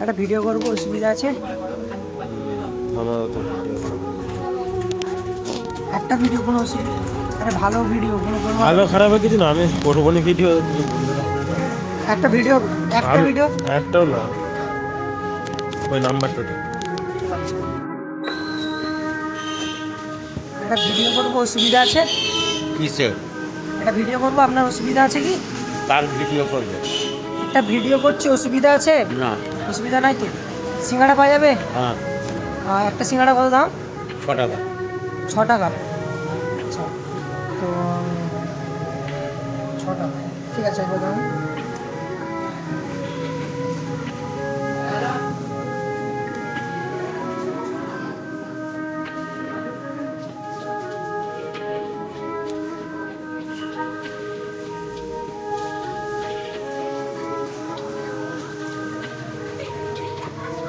একটা ভিডিও করব অসুবিধা আছে? একটা ভিডিও কোনো অসুবিধা ভালো ভিডিও কোনো কোনো ভালো খারাপের কিছু না আমি করব না ভিডিও একটা ভিডিও একটা ভিডিও? একটাও না। ওই নাম্বারটা একটা ভিডিও করব অসুবিধা আছে? কিসের? একটা ভিডিও করব আপনার অসুবিধা আছে কি? তার ভিডিও করবে। একটা ভিডিও করছি অসুবিধা আছে? না। অসুবিধা নাই তো? সিঙ্গাড়া পাওয়া যাবে? হ্যাঁ। আর একটা সিঙ্গাড়া কত দাম? ছ টাকা। ছ টাকা। আচ্ছা। তো ছ টাকা। ঠিক আছে একবার দাম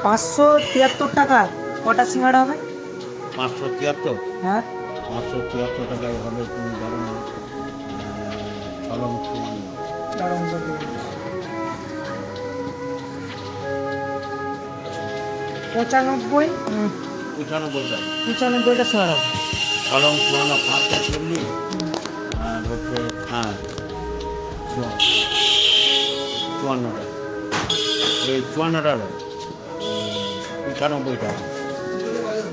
পাঁচশো তিয়াত্তর টাকা কটা সিঙ্গাড়া হবে? পাঁচশো তিয়াত্তর? হ্যাঁ। পাঁচশো তিয়াত্তর টাকা হবে তুমি ধরো না। পঁচানব্বই? হুম, পঁচানব্বই পঁচানব্বইটা সিঙ্গাড়া হবে। কলম চুয়ান্ন পাঁচটা চল্লিশ। আর হচ্ছে হ্যাঁ চুয়া- চুয়ান্ন। টাকা এই চুয়ান্ন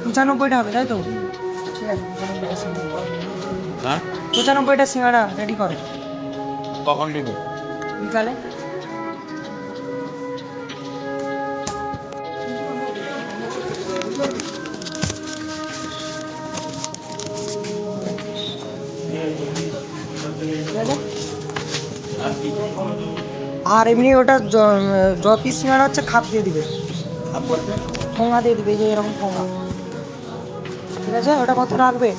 পঁচানব্বইটা হবে তাই তো? ঠিক আছে হ্যাঁ? পঁচানব্বইটা সিঙ্গাড়া রেডি করো। কখন বিকালে। আর এমনি ওটা য পিস সিঙ্গাড়া হচ্ছে খাপ দিয়ে দিবে। ঠোঙা দিয়ে দিবে যে এরকম ঠোঙা ঠিক আছে? ওটা কত রাখবে?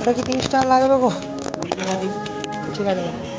ওটা কি তিরিশ টাকা লাগবে গো? ঠিক আছে।